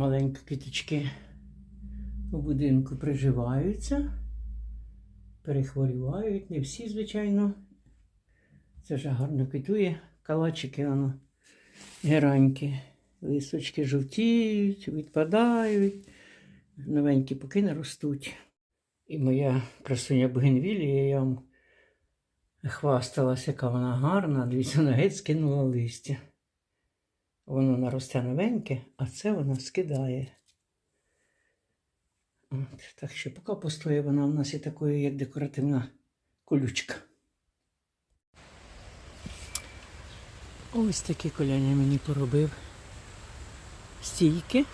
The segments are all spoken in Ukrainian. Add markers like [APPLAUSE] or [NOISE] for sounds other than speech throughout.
Помаленьку квіточки у будинку приживаються, перехворювають. Не всі, звичайно. Це вже гарно квітує. Калачики, воно геранькі. Листочки жовтіють, відпадають, новенькі поки не ростуть. І моя красуня Бугенвілія, я вам хвасталася, яка вона гарна, дивіться, вона геть скинула листя. Воно наросте новеньке, а це вона скидає. От, так що поки постоє вона в нас і такою, як декоративна колючка. Ось такі коляня мені поробив стійки.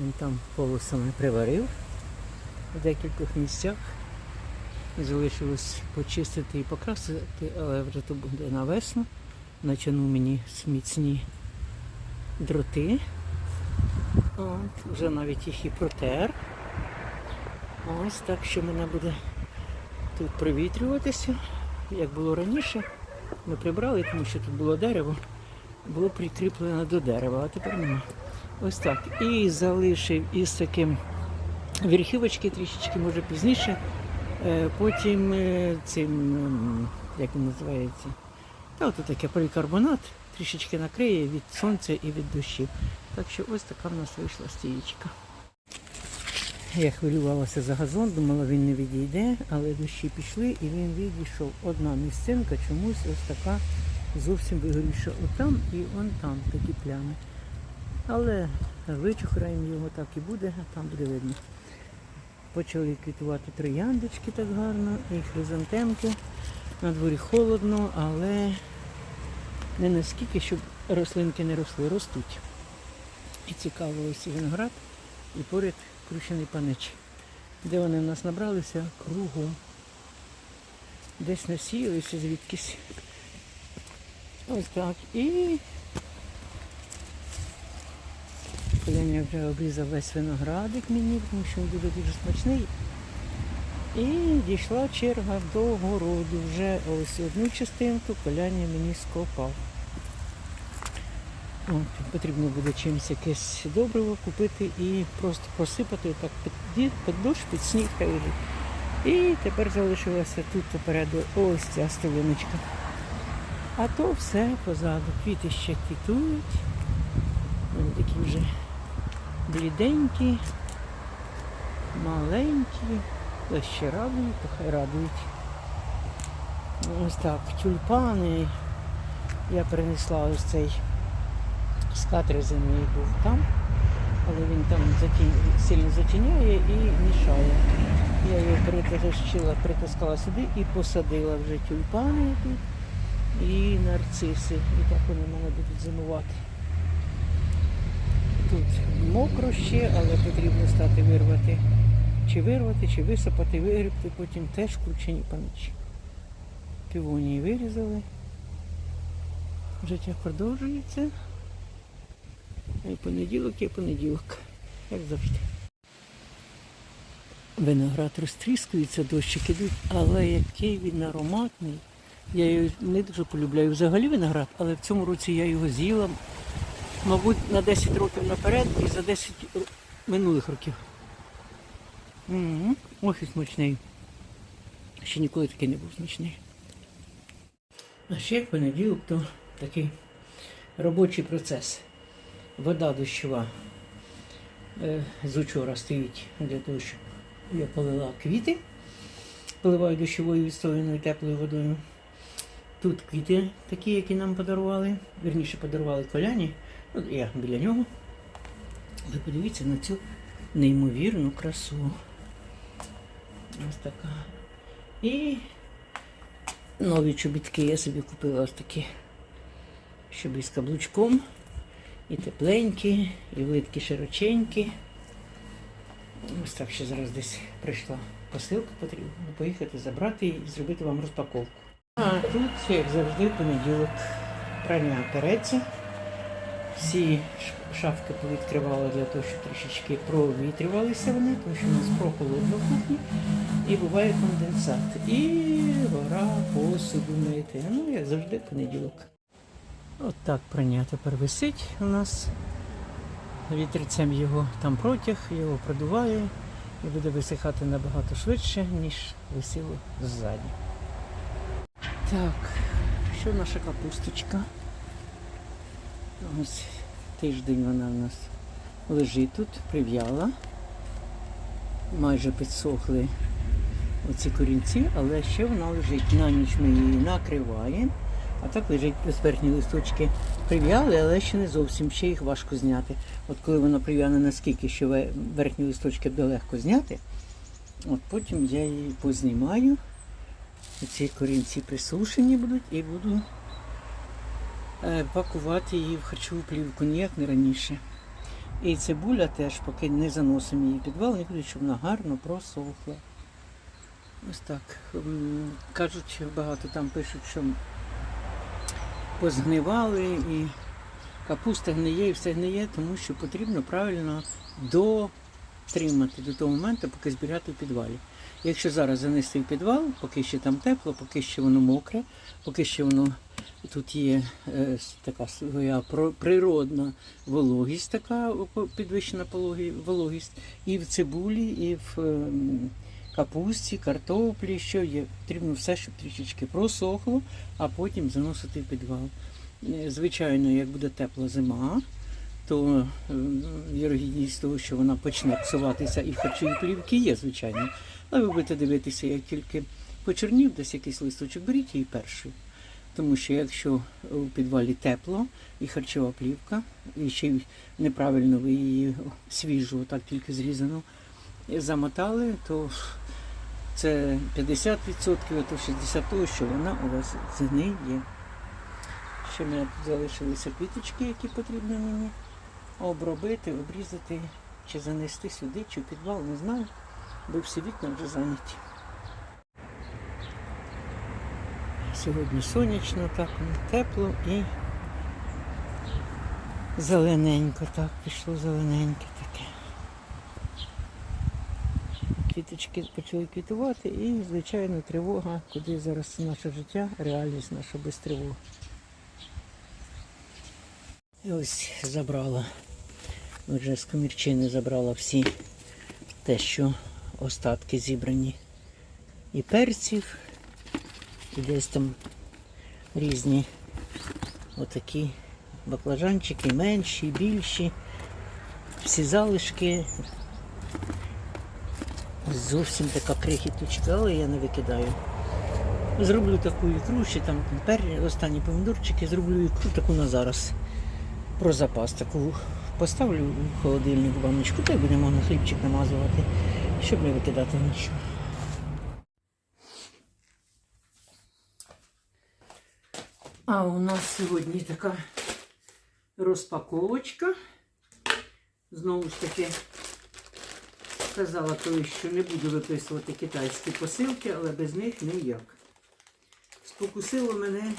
Він там полосами приварив в декількох місцях. Залишилось почистити і покрасити, але вже то буде на весну. Мені міцні дроти. От, вже навіть їх і протер. Ось так, що мене буде тут провітрюватися. Як було раніше, ми прибрали, тому що тут було дерево, було прикріплено до дерева, а тепер нема. Ось так. І залишив із таким верхівочки трішечки, може пізніше. Е, Потім е, цим, ем, як він називається, та от таке полікарбонат трішечки накриє від сонця і від дощів. Так що ось така в нас вийшла стієчка. Я хвилювалася за газон, думала, він не відійде, але дощі пішли і він відійшов. Одна місцинка чомусь ось така зовсім вигоріша. Отам і он там такі плями. Але вичухраємо його так і буде, а там буде видно. Почали квітувати трояндочки так гарно, і хризантемки. На дворі холодно, але не наскільки, щоб рослинки не росли, ростуть. І цікаво ось виноград, і поряд кручений панич. Де вони в нас набралися? Кругом. Десь насіялися звідкись. Ось так. І Коляня вже обрізав весь виноградик мені, тому що він дуже дуже смачний. І дійшла черга до городу. Вже ось одну частинку коляня мені скопав. От, потрібно буде чимось якесь добриво купити і просто посипати так під, під дощ, під сніг лежить. І тепер залишилася тут попереду ось ця столиночка. А то все позаду. Квіти ще квітують. Вони такі вже бліденькі, маленькі. То ще радують, то хай радують. Ось так, тюльпани. Я принесла ось цей скат резиновий був там, але він там затінь- сильно затіняє і мішає. Я його притащила, притаскала сюди і посадила вже тюльпани тут і нарциси. І так вони мене будуть зимувати. Тут мокро ще, але потрібно стати вирвати. Чи вирвати, чи висипати, вигрібти, потім теж кручені паничі. Півонії вирізали. Життя продовжується. І понеділок є понеділок, як завжди. Виноград розтріскується, дощик ідуть, але який він ароматний. Я його не дуже полюбляю взагалі виноград, але в цьому році я його з'їла, мабуть, на 10 років наперед і за 10 минулих років. Ох і смачний. Ще ніколи такий не був смачний. А ще в понеділок то такий робочий процес. Вода дощова е, з учора стоїть для того, щоб я полила квіти. Поливаю дощовою відстояною теплою водою. Тут квіти такі, які нам подарували. Вірніше подарували коляні. Ну, я біля нього. Ви подивіться на цю неймовірну красу. Ось така. І нові чобітки я собі купила ось такі, щоб із каблучком. І тепленькі, і витки широченькі. Ось так ще зараз десь прийшла посилка, потрібно поїхати забрати і зробити вам розпаковку. А тут, як завжди, понеділок прання переться. Всі шафки повідкривали для того, щоб трішечки провітрювалися вони, тому що у нас прохолодно в кухні і буває конденсат. І гора посуду мити. Ну, як завжди, понеділок. От так прання тепер висить у нас. вітрицем його там протяг, його продуває і буде висихати набагато швидше, ніж висіло ззаді. Так, що наша капусточка? Ось тиждень вона у нас лежить тут, прив'яла. Майже підсохли оці корінці, але ще вона лежить. На ніч ми її накриваємо. А так лежить верхні листочки прив'яли, але ще не зовсім, ще їх важко зняти. От коли вона прив'яне наскільки, що верхні листочки буде легко зняти, от потім я її познімаю. Ці корінці присушені будуть і буду пакувати її в харчову плівку, ніяк не раніше. І цибуля теж, поки не заносимо її підвал, не буде, щоб вона гарно просохла. Ось так. Кажуть, багато там пишуть, що позгнивали і капуста гниє і все гниє, тому що потрібно правильно дотримати до того моменту, поки збирати в підвалі. Якщо зараз занести в підвал, поки ще там тепло, поки ще воно мокре, поки ще воно тут є е, така своя природна вологість, така підвищена вологість, і в цибулі, і в ем, капусті, картоплі, що є. Потрібно все, щоб трішечки просохло, а потім заносити в підвал. Е, Звичайно, як буде тепла зима, то е, вірогідність того, що вона почне псуватися і в харчові плівки є, звичайно. Але ви будете дивитися, як тільки почернів десь якийсь листочок, беріть її першою. Тому що якщо у підвалі тепло і харчова плівка, і ще й неправильно ви її свіжу, так тільки зрізану, замотали, то це 50%, а то 60% того, що вона у вас згниє. Ще в мене тут залишилися квіточки, які потрібно мені обробити, обрізати, чи занести сюди, чи в підвал, не знаю, бо всі вікна вже зайняті. Сьогодні сонячно, так тепло і зелененько, так, пішло зелененьке таке. Квіточки почали квітувати і, звичайно, тривога, куди зараз наше життя, реальність наша без тривоги. І ось забрала, вже з комірчини забрала всі те, що остатки зібрані і перців, і десь там різні отакі баклажанчики, менші, більші, всі залишки. Зовсім така крихіточка, але я не викидаю. Зроблю таку ікру, ще там останні помідорчики, зроблю ікру таку на зараз. Про запас таку поставлю в холодильник баночку, та й будемо на хлібчик намазувати, щоб не викидати нічого. А у нас сьогодні така розпаковочка. Знову ж таки, сказала колись, що не буду виписувати китайські посилки, але без них ніяк. Спокусило мене,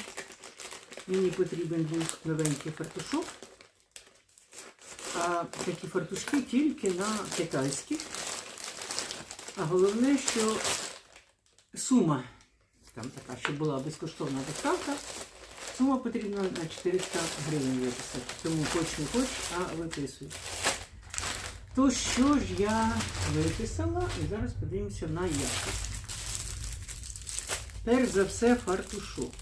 мені потрібен був новенький фартушок. А такі фартушки тільки на китайських. А головне, що сума там така, щоб була безкоштовна доставка. Сума потрібна на 400 гривень виписати. Тому хоч не хоч, а виписуй. То що ж я виписала і зараз подивимося на якість. Перш за все фартушок.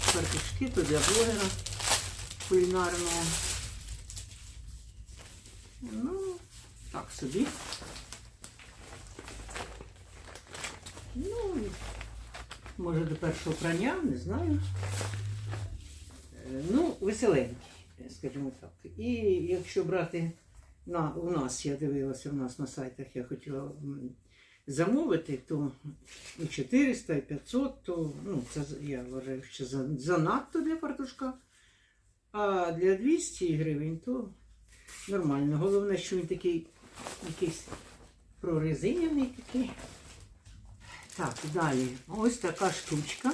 Фартушки то для блогера кулінарного. Ну, так собі. Ну, може до першого прання, не знаю. Е, Ну, веселенький, скажімо так. І якщо брати на, у нас, я дивилася, у нас на сайтах я хотіла замовити, то і 400, і 500, то ну, це я вважаю, що занадто для фартушка. А для 200 гривень то нормально. Головне, що він такий якийсь прорезиняний такий. Так, далі. Ось така штучка.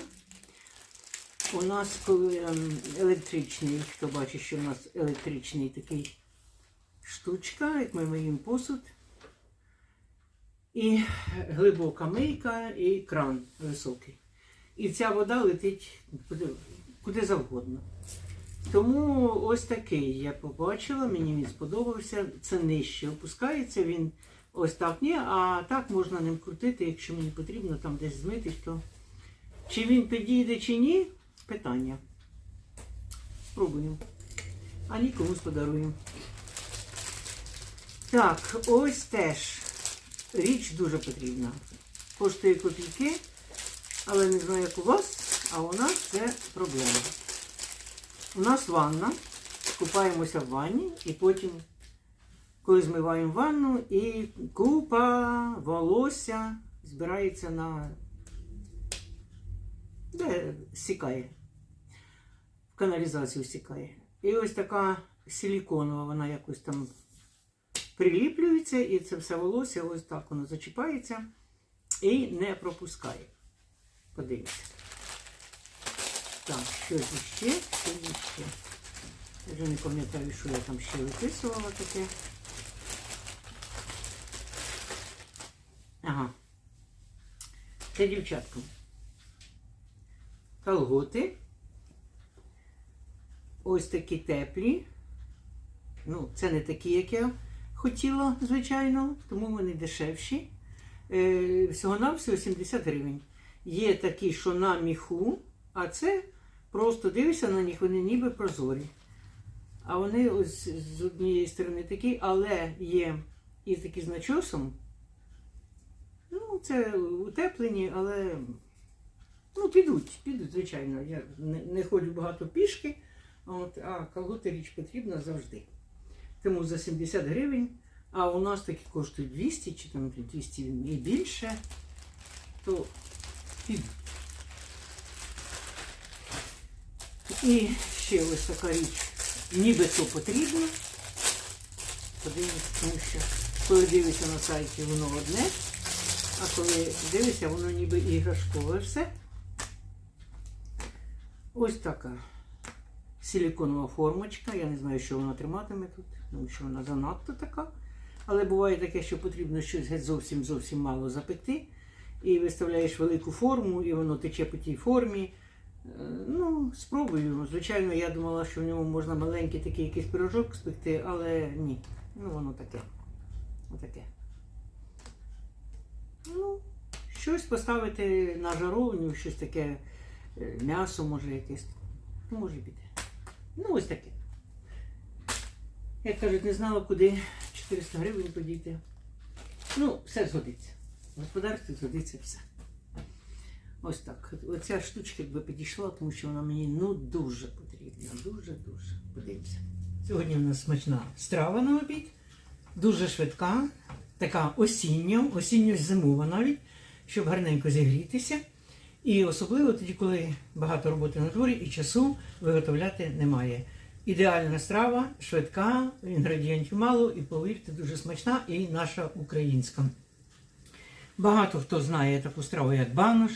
У нас ем, електричний, хто бачить, що у нас електричний такий штучка, як ми миємо посуд. І глибока мийка, і кран високий. І ця вода летить куди завгодно. Тому ось такий я побачила, мені він сподобався. Це нижче опускається, він ось так ні, а так можна ним крутити, якщо мені потрібно там десь змитись, то чи він підійде, чи ні, питання. Спробуємо. А ні, комусь подаруємо. Так, ось теж річ дуже потрібна. Коштує копійки, але не знаю, як у вас, а у нас це проблема. У нас ванна, купаємося в ванні і потім, коли змиваємо ванну, і купа волосся збирається на де сікає. В каналізацію сікає. І ось така силіконова, вона якось там приліплюється, і це все волосся, ось так воно зачіпається і не пропускає. Подивіться. Так, що ще? Що ще? Я вже не пам'ятаю, що я там ще виписувала таке. Це дівчаткам. Колготи. Ось такі теплі. Ну, це не такі, як я хотіла, звичайно, тому вони дешевші. Е, всього-навсього 70 гривень. Є такі, що на міху, а це просто дивишся на них, вони ніби прозорі. А вони ось з однієї сторони такі, але є і такі з начосом. Ну, це утеплені, але ну, підуть, підуть, звичайно. Я не, не ходжу багато пішки, от, а колготи річ потрібна завжди. Тому за 70 гривень, а у нас такі коштують 200 чи там 200 і більше, то підуть. І ще ось така річ, ніби то потрібно. Подивимось, тому що коли дивишся на сайті, воно одне, а коли дивишся, воно ніби іграшкове все. Ось така силіконова формочка. Я не знаю, що вона триматиме тут, тому що вона занадто така. Але буває таке, що потрібно щось зовсім зовсім мало запекти. І виставляєш велику форму, і воно тече по тій формі. Е, Ну, спробую. Звичайно, я думала, що в ньому можна маленький такий якийсь пирожок спекти, але ні. Ну, воно таке. Отаке. Ну, щось поставити на жаровню, щось таке, е, м'ясо може якесь. Ну, може піде. Ну, ось таке. Як кажуть, не знала, куди 400 гривень подіти. Ну, все згодиться. В господарстві згодиться все. Ось так. Оця штучка якби підійшла, тому що вона мені ну дуже потрібна. Дуже-дуже. Подивіться. Сьогодні у нас смачна страва на обід. Дуже швидка, така осіння, осінньо-зимова навіть, щоб гарненько зігрітися. І особливо тоді, коли багато роботи на дворі і часу виготовляти немає. Ідеальна страва, швидка, інгредієнтів мало, і повірте, дуже смачна і наша українська. Багато хто знає таку страву, як банош,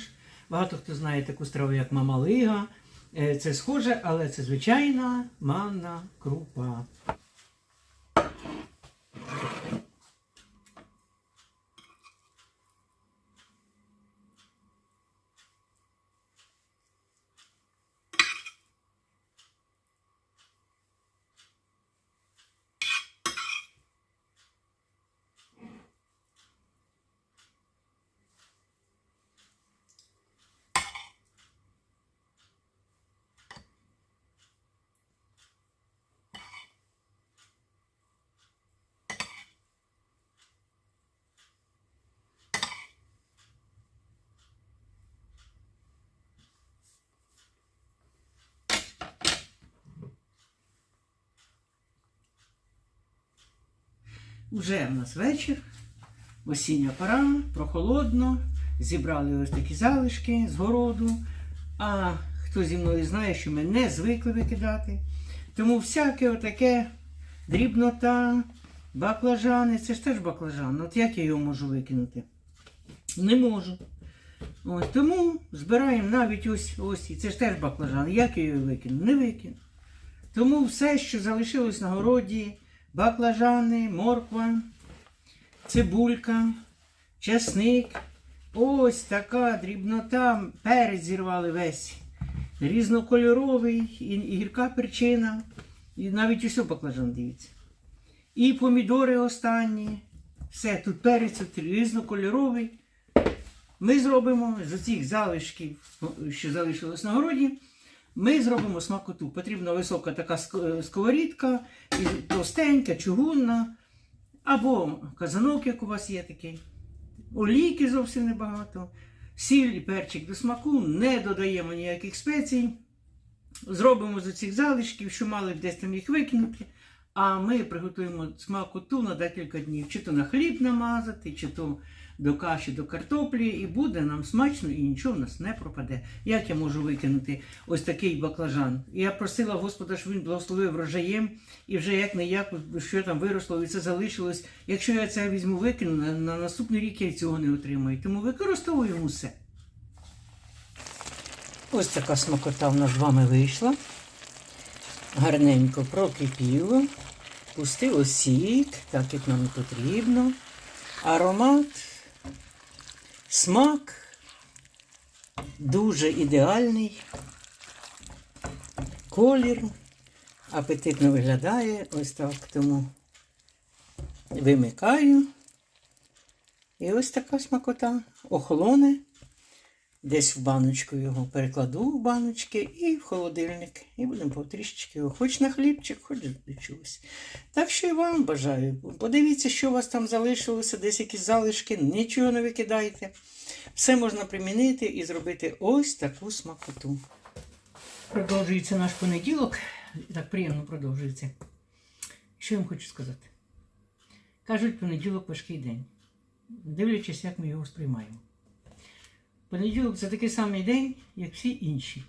багато хто знає таку страву, як мамалига. Е, Це схоже, але це звичайна манна крупа. Уже в нас вечір, осіння пора, прохолодно. Зібрали ось такі залишки з городу. А хто зі мною знає, що ми не звикли викидати. Тому всяке отаке дрібнота, баклажани, це ж теж баклажан. От як я його можу викинути? Не можу. Ось, тому збираємо навіть ось ось. Це ж теж баклажан. Як я його викину? Не викину. Тому все, що залишилось на городі, баклажани, морква, цибулька, часник. Ось така дрібнота, перець зірвали весь. різнокольоровий, і, і гірка перчина, і навіть усе баклажан дивіться. І помідори останні. Все, тут перець різнокольоровий. Ми зробимо з цих залишків, що залишилось на городі, ми зробимо смакоту. Потрібна висока така ск- сковорідка, товстенька, чугунна, або казанок, як у вас є такий. Олійки зовсім небагато. Сіль і перчик до смаку, не додаємо ніяких спецій. Зробимо з цих залишків, що мали б десь там їх викинути. А ми приготуємо смакоту на декілька днів. Чи то на хліб намазати, чи то до каші, до картоплі, і буде нам смачно і нічого в нас не пропаде. Як я можу викинути ось такий баклажан? Я просила Господа, щоб він благословив врожаєм, і вже як не як, що там виросло, і це залишилось. Якщо я це візьму викину, на, на наступний рік я цього не отримаю. Тому використовуємо все. Ось така смакота в нас з вами вийшла. Гарненько прокипіло, пустило сік, так як нам потрібно. Аромат, смак дуже ідеальний. Колір апетитно виглядає. Ось так. Тому вимикаю. І ось така смакота. Охолоне. Десь в баночку його перекладу в баночки і в холодильник. І будемо потрішечки його, хоч на хлібчик, хоч до чогось. Так що і вам бажаю. Подивіться, що у вас там залишилося, десь якісь залишки, нічого не викидайте. Все можна примінити і зробити ось таку смакоту. Продовжується наш понеділок. Так приємно продовжується. Що я вам хочу сказати? Кажуть, понеділок важкий день. Дивлячись, як ми його сприймаємо. Понеділок це такий самий день, як всі інші.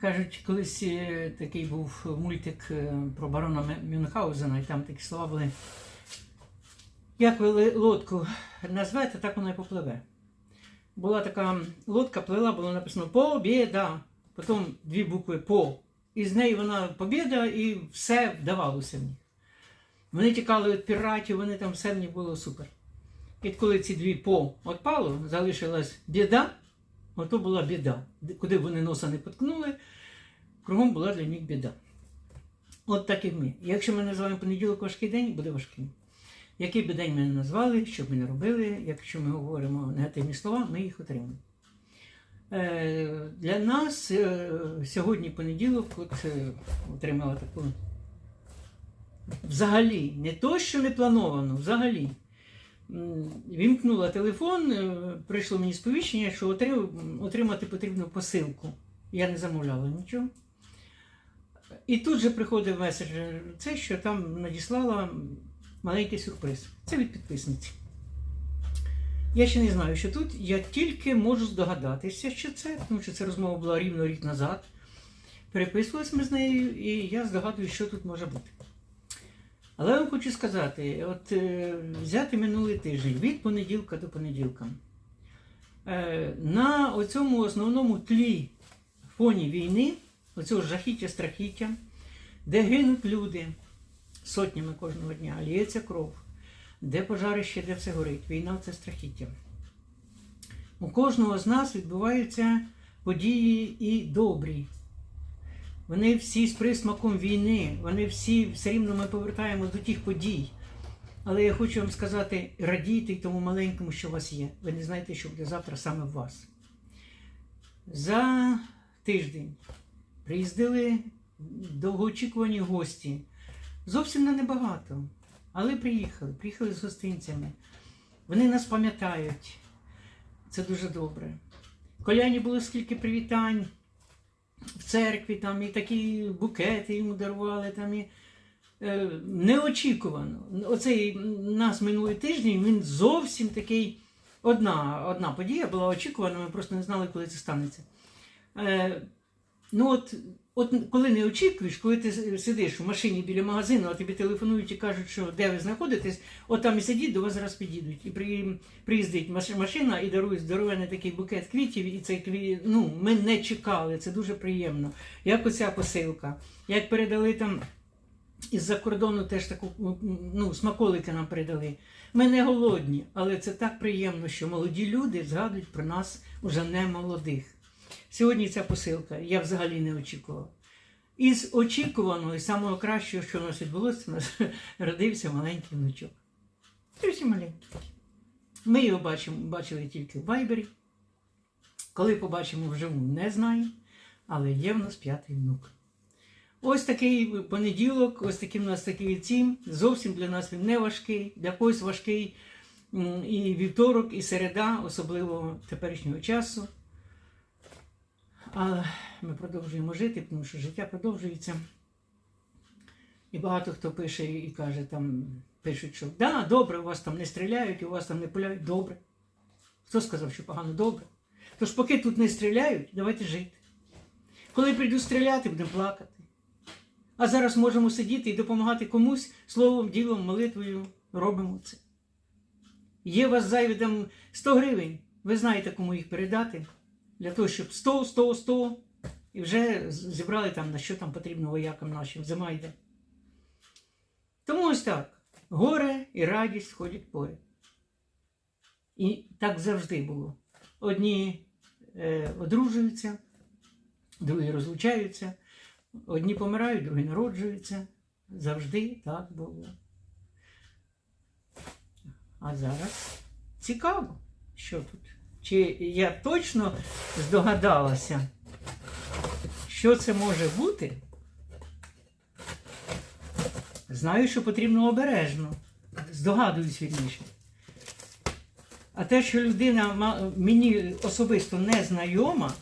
Кажуть, колись е, такий був мультик е, про барона Мюнхгаузена, і там такі слова були. Як ви лодку назвете, так вона і попливе. Була така лодка, плила, було написано Побєда. Потім дві букви По. І з неї вона побєда, і все вдавалося в них. Вони тікали від піратів, вони там все в них було супер. І коли ці дві по відпало, залишилась біда, ото була біда. Куди вони носа не поткнули, кругом була для них біда. От так і ми. Якщо ми називаємо понеділок важкий день, буде важким. Який би день ми не назвали, що б ми не робили, якщо ми говоримо негативні слова, ми їх отримаємо. Е, для нас е, сьогодні понеділок от, е, отримала таку взагалі, не то, що не плановано, взагалі. Вімкнула телефон, е, прийшло мені сповіщення, що отримати потрібну посилку. Я не замовляла нічого. І тут же приходив меседж, це, що там надіслала маленький сюрприз. Це від підписниці. Я ще не знаю, що тут. Я тільки можу здогадатися, що це, тому що ця розмова була рівно рік назад. Переписувалися ми з нею, і я здогадую, що тут може бути. Але я вам хочу сказати, от е, взяти минулий тиждень від понеділка до понеділка. Е, на оцьому основному тлі фоні війни, оцього жахіття, страхіття, де гинуть люди сотнями кожного дня, ліється кров, де пожарище, де все горить. Війна це страхіття. У кожного з нас відбуваються події і добрі. Вони всі з присмаком війни, вони всі все рівно ми повертаємось до тих подій. Але я хочу вам сказати, радійте тому маленькому, що у вас є. Ви не знаєте, що буде завтра саме в вас. За тиждень приїздили довгоочікувані гості. Зовсім не небагато. Але приїхали, приїхали з гостинцями. Вони нас пам'ятають. Це дуже добре. Коляні було скільки привітань церкві, там і такі букети йому дарували, там і е, неочікувано. Оцей нас минулий тиждень він зовсім такий. Одна, одна подія була очікувана, ми просто не знали, коли це станеться. Е, ну от, от коли не очікуєш, коли ти сидиш в машині біля магазину, а тобі телефонують і кажуть, що де ви знаходитесь, от там і сидіть, до вас зараз підійдуть. І при, приїздить маш- машина і дарує здоровений такий букет квітів, і цей квіт, ну, ми не чекали, це дуже приємно. Як оця посилка, як передали там. Із-за кордону теж таку ну, смаколики нам передали. Ми не голодні, але це так приємно, що молоді люди згадують про нас уже не молодих. Сьогодні ця посилка, я взагалі не очікувала. Із очікуваного і самого кращого, що в нас відбулося, у нас [LAUGHS] родився маленький внучок. Зовсім маленький. Ми його бачимо, бачили тільки в Вайбері. Коли побачимо вживу, не знаю, але є в нас п'ятий внук. Ось такий понеділок, ось такий у нас такий цім. Зовсім для нас він не важкий, для когось важкий і вівторок, і середа, особливо теперішнього часу. Але ми продовжуємо жити, тому що життя продовжується. І багато хто пише і каже, там пишуть, що да, добре, у вас там не стріляють, у вас там не пуляють, добре. Хто сказав, що погано добре? Тож поки тут не стріляють, давайте жити. Коли прийду стріляти, будемо плакати. А зараз можемо сидіти і допомагати комусь словом, ділом, молитвою робимо це. Є у вас зайві там 100 гривень, ви знаєте, кому їх передати, для того, щоб 100, 100, 100, і вже зібрали там, на що там потрібно воякам нашим, зима йде. Тому ось так. Горе і радість ходять поряд. І так завжди було. Одні е, одружуються, другі розлучаються, одні помирають, другі народжуються. Завжди так було. А зараз цікаво, що тут. Чи я точно здогадалася, що це може бути? Знаю, що потрібно обережно. Здогадуюсь вірніше. А те, що людина мені особисто не знайома,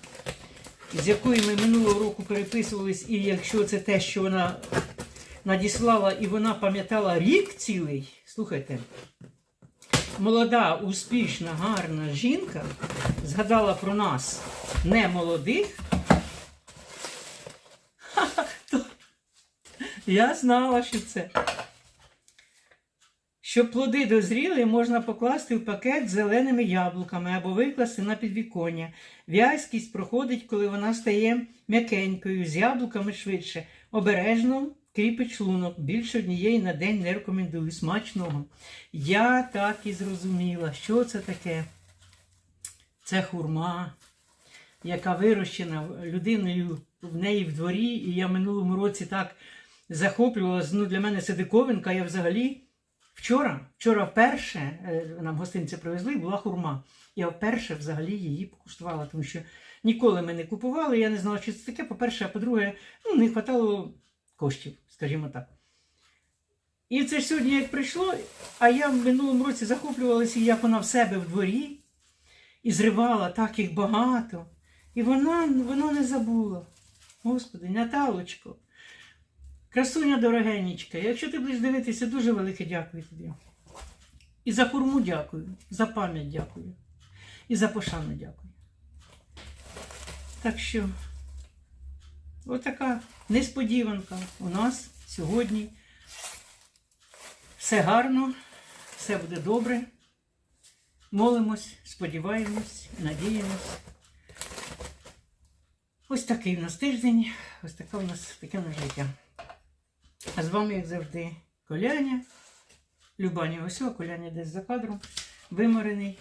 з якою ми минулого року переписувались, і якщо це те, що вона надіслала, і вона пам'ятала рік цілий, слухайте, молода, успішна, гарна жінка згадала про нас не молодих. То- Я знала, що це. Щоб плоди дозріли, можна покласти в пакет з зеленими яблуками або викласти на підвіконня. В'язкість проходить, коли вона стає м'якенькою, з яблуками швидше. Обережно кріпить шлунок. Більше однієї на день не рекомендую. Смачного. Я так і зрозуміла, що це таке. Це хурма, яка вирощена людиною в неї в дворі. І я минулому році так захоплювалася. Ну, для мене це диковинка. Я взагалі вчора, вчора вперше е, нам гостинці привезли, була хурма. Я вперше взагалі її покуштувала, тому що ніколи ми не купували. Я не знала, що це таке. По-перше, а по-друге, ну, не вистачало коштів, скажімо так. І це ж сьогодні як прийшло, а я в минулому році захоплювалася, як вона в себе в дворі і зривала так їх багато. І вона, вона не забула. Господи, Наталочко, красуня дорогенічка, якщо ти будеш дивитися, дуже велике дякую тобі. І за хурму дякую, за пам'ять дякую. І за пошану дякую. Так що, отака несподіванка у нас сьогодні. Все гарно, все буде добре. Молимось, сподіваємось, надіємось. Ось такий в нас тиждень, ось таке у нас таке у нас життя. А з вами, як завжди, Коляня. Любаня ось, о, Коляня десь за кадром, виморений.